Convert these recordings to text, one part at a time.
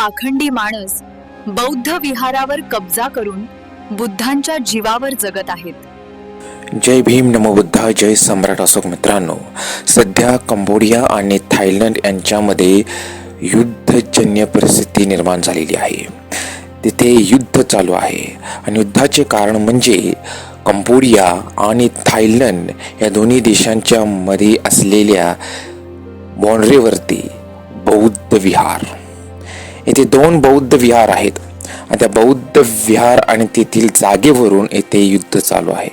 पाखंडी माणस बौद्ध विहारावर कब्जा करून बुद्धांच्या जीवावर जगत आहेत. जय भीम नमो बुद्धा जय सम्राट अशोक मित्रांनो. सध्या कंबोडिया आणि थायलंड यांच्यामध्ये युद्धजन्य परिस्थिती निर्माण झालेली आहे. तिथे युद्ध चालू आहे आणि युद्धाचे कारण म्हणजे कंबोडिया आणि थायलंड या दोन्ही देशांच्या मध्ये असलेल्या बॉन्ड्रीवरती बौद्ध विहार. येथे दोन बौद्ध विहार आहेत. आणि त्या बौद्ध विहार आणि तेथील जागेवरून येथे युद्ध चालू आहे.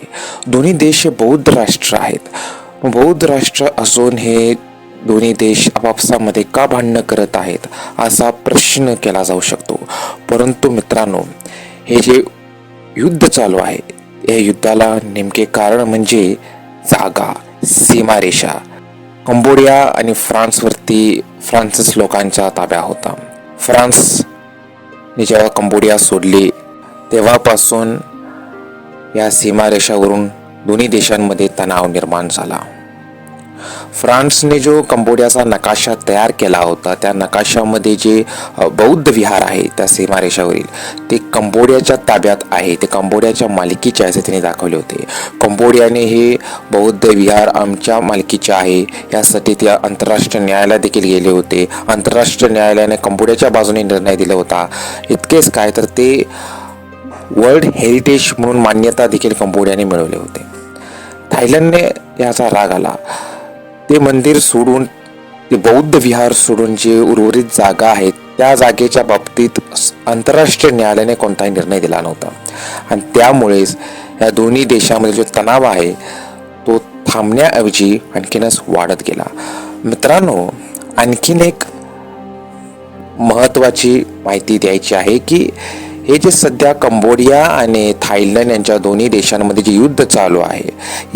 दोन्ही देश हे बौद्ध राष्ट्र आहेत. बौद्ध राष्ट्र असून हे दोन्ही देश आपापसामध्ये का भांडणं करत आहेत असा प्रश्न केला जाऊ शकतो. परंतु मित्रांनो हे जे युद्ध चालू आहे या युद्धाला नेमके कारण म्हणजे जागा सीमारेषा. कंबोडिया आणि फ्रान्सवरती फ्रान्सिस लोकांचा ताब्या होता. फ्रान्सने जेव्हा कंबोडिया सोडली तेव्हापासून या सीमारेषावरून दोन्ही देशांमध्ये तणाव निर्माण झाला. फ्रान्सने जो कंबोडियाचा नकाशा तयार केला होता त्या नकाशामध्ये जे बौद्ध विहार आहे त्या सीमारेषावरील ते कंबोडियाच्या ताब्यात आहे ते कंबोडियाच्या मालकीचे आहे असे त्यांनी दाखवले होते. कंबोडियाने हे बौद्ध विहार आमच्या मालकीचे आहे यासाठी ते आंतरराष्ट्रीय न्यायालयात देखील गेले होते. आंतरराष्ट्रीय न्यायालयाने कंबोडियाच्या बाजूने निर्णय दिला होता. इतकेच काय तर ते वर्ल्ड हेरिटेज म्हणून मान्यता देखील कंबोडियाने मिळवले होते. थायलंडने याचा राग आला. ते मंदिर सोडून ते बौद्ध विहार सोडून जे उर्वरित जागा आहेत त्या जागेच्या बाबतीत आंतरराष्ट्रीय न्यायालयाने कोणताही निर्णय दिला नव्हता. आणि त्यामुळेच या दोन्ही देशामध्ये जो तणाव आहे तो थांबण्याऐवजी आणखीनच वाढत गेला. मित्रांनो आणखीन एक महत्त्वाची माहिती द्यायची आहे की हे जे सध्या कंबोडिया आणि थायलंड यांच्या दोन्ही देशांमध्ये जे युद्ध चालू आहे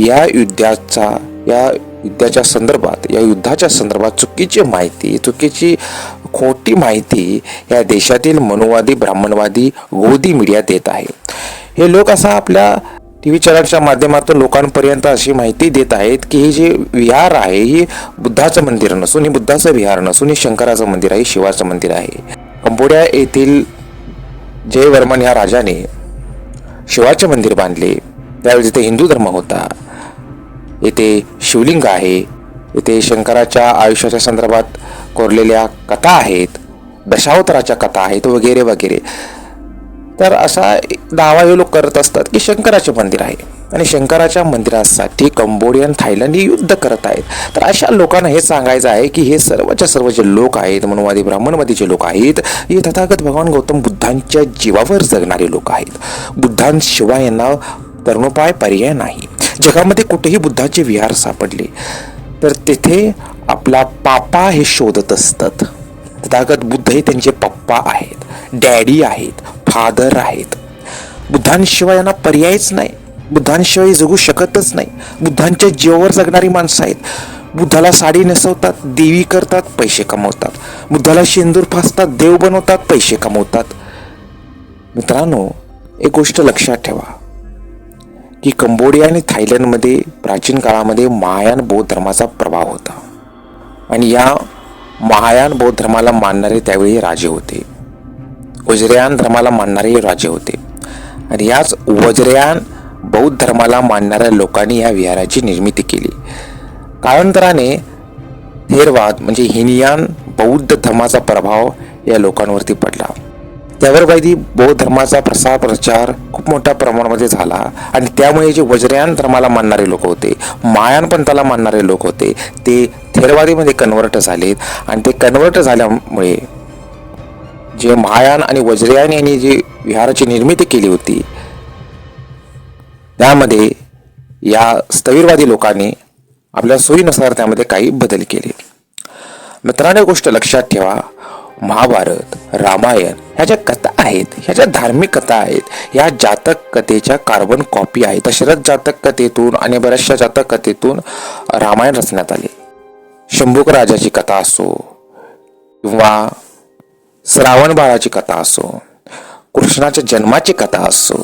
या युद्धाचा या युद्धाच्या संदर्भात या युद्धाच्या संदर्भात चुकीची माहिती चुकीची खोटी माहिती या देशातील मनुवादी ब्राह्मणवादी गोदी मीडिया देत आहे. हे लोक असा आपल्या टी व्ही चॅनलच्या माध्यमातून लोकांपर्यंत अशी माहिती देत आहेत की हे जे विहार आहे ही बुद्धाचं मंदिर नसून हे बुद्धाचं विहार नसून हे शंकराचं मंदिर आहे शिवाचं मंदिर आहे. कंबोडिया येथील जयवर्मन या राजाने शिवाचे मंदिर बांधले. त्यावेळी तिथे हिंदू धर्म होता. येथे शिवलिंग आहे. येथे शंकराच्या आयुष्याच्या संदर्भात कोरलेल्या कथा आहेत. दशावताराच्या कथा आहेत वगैरे वगैरे. तर असा दावा हे लोक करत असतात की शंकराचे मंदिर आहे. आणि शंकराच्या मंदिरासाठी कंबोडियन थायलंड हे युद्ध करत आहेत. तर अशा लोकांना हे सांगायचं आहे की हे सर्वच्या सर्व जे लोक आहेत मनुवादी ब्राह्मणवादी जे लोक आहेत हे तथागत भगवान गौतम बुद्धांच्या जीवावर जगणारे लोक आहेत. बुद्धांशिवाय यांना तरुणोपाय पर्याय नाही. जगामध्ये कुठेही बुद्धाचे विहार सापडले तर तेथे आपला पापा हे शोधत असतात. तथागत बुद्ध हे त्यांचे पप्पा आहेत डॅडी आहेत फादर आहेत. बुद्धांशिवाय यांना पर्यायच नाही. बुद्धांशिवाय जगू शकतच नाही. बुद्धांच्या जीवावर जगणारी माणसं आहेत. बुद्धाला साडी नेसवतात देवी करतात पैसे कमवतात. बुद्धाला शेंदूर फासतात देव बनवतात पैसे कमवतात. मित्रांनो एक गोष्ट लक्षात ठेवा. की कंबोडिया आणि थायलंडमध्ये प्राचीन काळामध्ये महायान बौद्ध धर्माचा प्रभाव होता. आणि या महायान बौद्ध धर्माला मानणारे त्यावेळी राजे होते. वज्रयान धर्माला मानणारे राजे होते. आणि याच वज्रयान बौद्ध धर्माला मानणाऱ्या लोकांनी या विहाराची निर्मिती केली. कालांतराने थेरवाद म्हणजे हिनियान बौद्ध धर्माचा प्रभाव या लोकांवरती पडला. त्यावर वैदी बौद्ध धर्माचा प्रसार प्रचार खूप मोठ्या प्रमाणामध्ये झाला. आणि त्यामुळे जे वज्रयान धर्माला मानणारे लोक होते मायान पंथाला मानणारे लोक होते ते थेरवादीमध्ये कन्वर्ट झालेत. आणि ते कन्वर्ट झाल्यामुळे जे महायान आणि वज्रयान यांनी जी विहाराची निर्मिती केली होती त्यामध्ये या स्थविरवादी लोकांनी आपल्या सोयीनुसार त्यामध्ये काही बदल केले. मित्रांनो एक गोष्ट लक्षात ठेवा. महाभारत रामायण ह्या ज्या कथा आहेत ह्या ज्या धार्मिक कथा आहेत या जातक कथेच्या कार्बन कॉपी आहेत. दशरथ जातक कथेतून आणि बऱ्याचशा जातक कथेतून रामायण रचण्यात आले. शंभूक राजाची कथा असो किंवा श्रावण बाळाची कथा असो कृष्णाच्या जन्माची कथा असो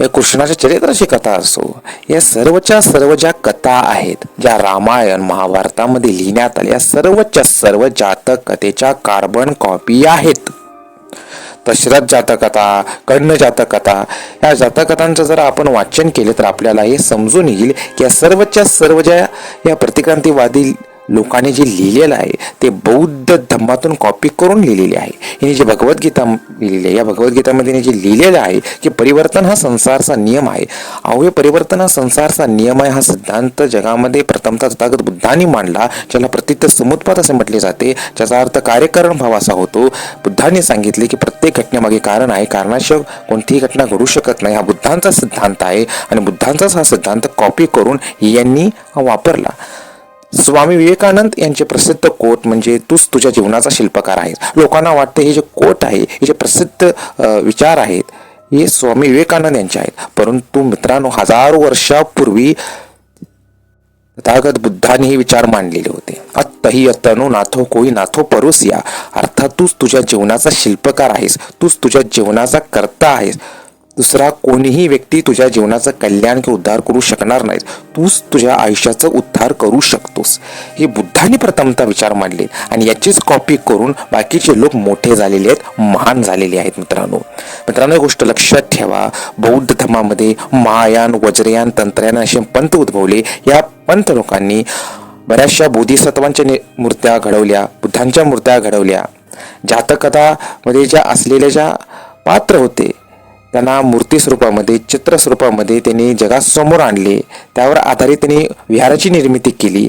या कृष्णाच्या चरित्राची कथा असो या सर्वच्या सर्व ज्या कथा आहेत ज्या रामायण महाभारतामध्ये लिहिण्यात आल्या सर्वच्या सर्व जातक कथेच्या कार्बन कॉपी आहेत. दशरथ जातकथा कर्ण जातकथा या जातकथांचं जर आपण वाचन केले तर आपल्याला हे समजून येईल की या सर्वच्या सर्व ज्या या प्रतिक्रांतीवादी लोकांनी जे लिहिलेलं आहे ते बौद्ध धम्मातून कॉपी करून लिहिलेले आहे. हिने जे भगवद्गीता लिहिलेली आहे या भगवद्गीतामध्ये हिने जे लिहिलेलं आहे की परिवर्तन हा संसारचा नियम आहे. अहो परिवर्तन हा संसारचा नियम आहे हा सिद्धांत जगामध्ये प्रथमतः तथागत बुद्धांनी मांडला ज्याला प्रत्येक समुत्पाद असे म्हटले जाते ज्याचा अर्थ कार्यकरण भाव असा होतो. बुद्धांनी सांगितले की प्रत्येक घटनेमागे कारण आहे कारणाशिवाय कोणतीही घटना घडू शकत नाही. हा बुद्धांचा सिद्धांत आहे आणि बुद्धांचाच हा सिद्धांत कॉपी करून यांनी वापरला. स्वामी विवेकानंद यांचे प्रसिद्ध कोट म्हणजे तूच तुझ्या जीवनाचा शिल्पकार आहेस. लोकांना वाटतं हे जे कोट आहे हे जे प्रसिद्ध विचार आहेत हे स्वामी विवेकानंद यांचे आहेत. परंतु मित्रांनो हजारो वर्षापूर्वी तथागत बुद्धाने हे विचार मांडलेले होते. अत्तही अतनो नाथो कोई नाथो परोसिया. अर्थात तूच तुझ्या जीवनाचा शिल्पकार आहेस तूच तुझ्या जीवनाचा कर्ता आहेस. दुसरा कोणीही व्यक्ती तुझ्या जीवनाचं कल्याण किंवा उद्धार करू शकणार नाहीत. तूच तुझ्या आयुष्याचं उद्धार करू शकतोस. हे बुद्धांनी प्रथमता विचार मांडले आणि याचीच कॉपी करून बाकीचे लोक मोठे झालेले आहेत महान झालेले आहेत मित्रांनो. मित्रांनो एक गोष्ट लक्षात ठेवा. बौद्ध धर्मामध्ये महायान वज्रयान तंत्रयान असे पंथ उद्भवले. या पंथ लोकांनी बऱ्याचशा बोधिसत्वांच्या नि- मूर्त्या घडवल्या बुद्धांच्या मूर्त्या घडवल्या. जातकथामध्ये ज्या असलेल्या ज्या पात्र होते त्यांना मूर्ती स्वरूपामध्ये चित्र स्वरूपामध्ये त्यांनी जगासमोर आणले. त्यावर आधारित त्यांनी विहाराची निर्मिती केली.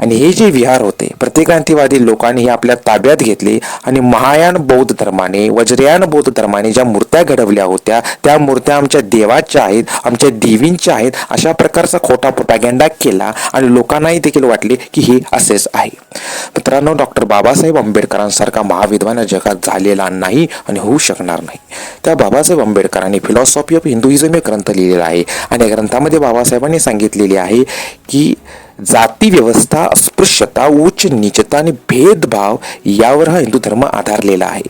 आणि हे जे विहार होते प्रतिक्रांतीवादी लोकांनी हे आपल्या ताब्यात घेतले आणि महायान बौद्ध धर्माने वज्रयान बौद्ध धर्माने ज्या मूर्त्या घडवल्या होत्या त्या मूर्त्या आमच्या देवाच्या आहेत आमच्या देवींच्या आहेत अशा प्रकारचा खोटा प्रोपॅगेंडा केला आणि लोकांनाही देखील वाटले की हे असेच आहे. मित्रांनो डॉक्टर बाबासाहेब आंबेडकरांसारखा महाविद्वान जगात झालेला नाही आणि होऊ शकणार नाही. त्या बाबासाहेब आंबेडकरांनी फिलॉसॉफी ऑफ हिंदुइझम हे ग्रंथ लिहिलेला आहे. आणि या ग्रंथामध्ये बाबासाहेबांनी सांगितलेले आहे की जाती व्यवस्था अस्पृश्यता उच्च निचता आणि भेदभाव यावर हा हिंदू धर्म आधारलेला आहे.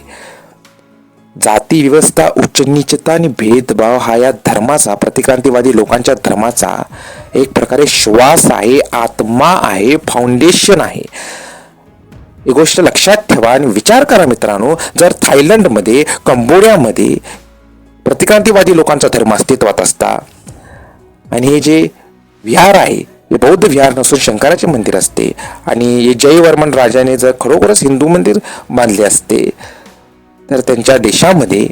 जाती व्यवस्था उच्च निचता आणि भेदभाव हा या धर्माचा प्रतिक्रांतीवादी लोकांच्या धर्माचा एक प्रकारे श्वास आहे आत्मा आहे फाउंडेशन आहे. ही गोष्ट लक्षात ठेवा आणि विचार करा मित्रांनो जर थायलंडमध्ये कंबोडियामध्ये प्रतिक्रांतीवादी लोकांचा धर्म अस्तित्वात असता आणि हे जे विहार आहे बौद्ध विहार नसून शंकराचे मंदिर असते. आणि जयवर्मन राजाने जर खरोखरच हिंदू मंदिर बांधले असते तर त्यांच्या देशामध्ये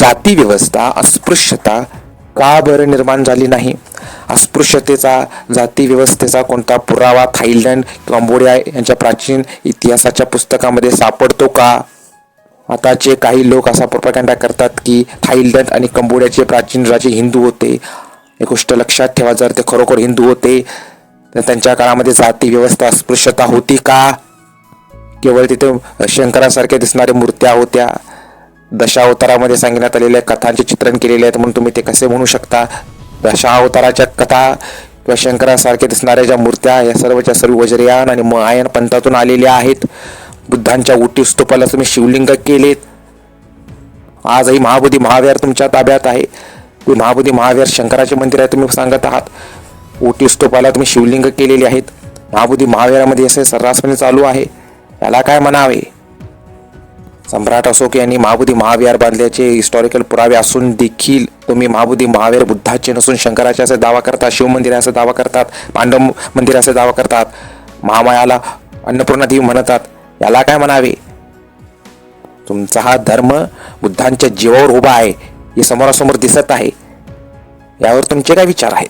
जाती व्यवस्था अस्पृश्यता का बरं निर्माण झाली नाही? अस्पृश्यतेचा जाती व्यवस्थेचा कोणता पुरावा थायलंड कंबोडिया यांच्या प्राचीन इतिहासाच्या पुस्तकामध्ये सापडतो का? आताचे काही लोक असा प्रोपागंडा करतात की थायलंड आणि कंबोडियाचे प्राचीन राजे हिंदू होते एक गोष्ट लक्षात ठेवा जर ते खरोखर हिंदू होते तर त्यांच्या काळामध्ये जाती व्यवस्था अस्पृश्यता होती का? केवळ तिथे शंकरासारख्या दिसणाऱ्या मूर्त्या होत्या. दशावतारामध्ये सांगण्यात आलेल्या कथांचे चित्रण केलेले आहेत म्हणून तुम्ही ते कसे म्हणू शकता? दशावताराच्या कथा किंवा शंकरासारख्या दिसणाऱ्या ज्या मूर्त्या या सर्वच्या सर्व वज्रयान आणि महायान पंथातून आलेल्या आहेत. बुद्धांच्या उटी स्तूपाला तुम्ही शिवलिंग केलेत. आजही महाबोधी महावीर तुमच्या ताब्यात आहे. ते महाबोधी महावीर शंकराचे मंदिर आहे तुम्ही सांगत आहात. ओटी स्तूपाला तुम्ही शिवलिंग केलेले आहेत. महाबोधी महावीरामध्ये असे सर्रासपणे चालू आहे. याला काय म्हणावे? सम्राट अशोक यांनी महाबोधी महाविहार बांधल्याचे हिस्टॉरिकल पुरावे असून देखील तुम्ही महाबोधी महावीर बुद्धाचे नसून शंकराचे असे दावा करतात शिव मंदिर असे दावा करतात पांडव मंदिर असे दावा करतात महामायाला अन्नपूर्णा देवी म्हणतात याला काय म्हणावे? तुमचा हा धर्म बुद्धांच्या जीवावर उभा आहे. हे समोरासमोर दिसत आहे. यावर तुमचे काय विचार आहेत?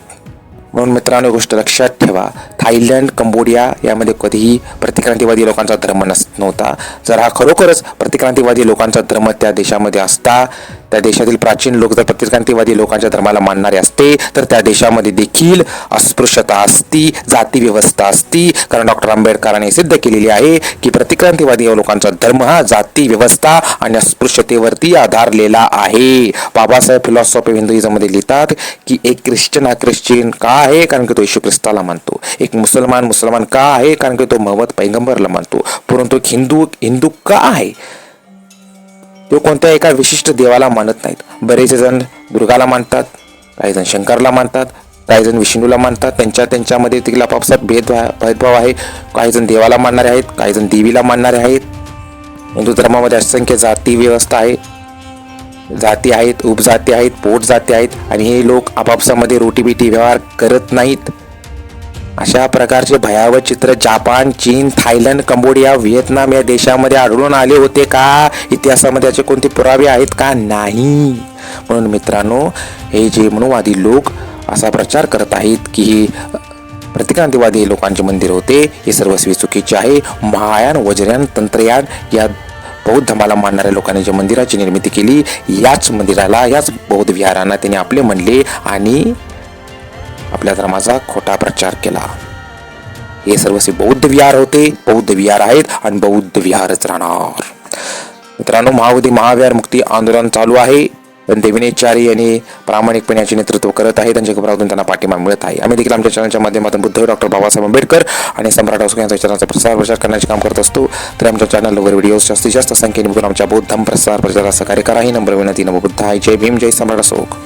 म्हणून मित्रांनो गोष्ट लक्षात ठेवा. थायलंड कंबोडिया यामध्ये कधीही प्रतिक्रांतीवादी लोकांचा धर्म नस नव्हता. जर हा खरोखरच प्रतिक्रांतीवादी लोकांचा धर्म त्या देशामध्ये असता त्या देशातील प्राचीन लोक जर प्रतिक्रांतीवादी लोकांच्या धर्माला मानणारे असते तर त्या देशामध्ये देखील अस्पृश्यता असती जाती व्यवस्था असती. कारण डॉक्टर आंबेडकरांनी सिद्ध केलेली आहे की प्रतिक्रांतीवादी लोकांचा धर्म हा जाती व्यवस्था आणि अस्पृश्यतेवरती आधारलेला आहे. बाबासाहेब फिलॉसॉफी हिंदुइझममध्ये लिहितात की एक ख्रिश्चन हा ख्रिश्चन का आहे? कारण की तो येशू ख्रिस्ताला मानतो. एक मुसलमान मुसलमान का आहे? कारण की तो महम्मद पैगंबरला मानतो. परंतु एक हिंदू हिंदू का आहे? तो कोणत्या एका विशिष्ट देवाला मानत नाहीत. बरेचसे जण दुर्गाला मानतात काही जण शंकरला मानतात काही जण विष्णूला मानतात. त्यांच्या त्यांच्यामध्ये देखील आपापसात भेद भेदभाव आहे. काही जण देवाला मानणारे आहेत काही जण देवीला मानणारे आहेत. हिंदू धर्मामध्ये असंख्य जाती व्यवस्था आहे. जाती आहेत उपजाती आहेत पोट जाती आहेत आणि हे लोक आपापसामध्ये रोटीबिटी व्यवहार करत नाहीत. अशा प्रकारचे भयावह चित्र जापान चीन थायलंड कंबोडिया व्हिएतनाम या देशामध्ये आढळून आले होते का? इतिहासामध्ये याचे कोणते पुरावे आहेत का? नाही. म्हणून मित्रांनो हे जे मनुवादी लोक असा प्रचार करत आहेत की ही प्रतिक्रांतीवादी लोकांचे मंदिर होते हे सर्वस्वी चुकीचे आहे. महायान वज्रयान तंत्रयान या बौद्ध धमाला मानणाऱ्या लोकांनी जे मंदिराची निर्मिती केली याच मंदिराला याच बौद्ध विहारांना त्यांनी आपले म्हणले आणि आपल्या धर्माचा खोटा प्रचार केला. हे सर्वस्वी बौद्ध विहार होते. बौद्ध विहार आहेत आणि बौद्ध विहारच राहणार. मित्रांनो महावधी महाविहार मुक्ती आंदोलन चालू आहे. पण देविनेचारी यांनी प्रामाणिकपणे याचे नेतृत्व करत आहे. त्यांच्या घबरावून त्यांना पाठिंबा मिळत आहे. आम्ही देखील आमच्या चॅनलच्या माध्यमातून बुद्ध डॉक्टर बाबासाहेब आंबेडकर आणि सम्राट अशोक यांच्या चॅनलचा प्रसार प्रचार करण्याचे काम करत असतो. तर आमच्या चॅनलवर व्हिडिओज जास्तीत जास्त संख्येने बघून आमच्या बौद्ध प्रसार प्रचाराचा कार्यकार आहे. नंबर विनंती नमो बुद्ध आहे. जय भीम जय सम्राट अशोक.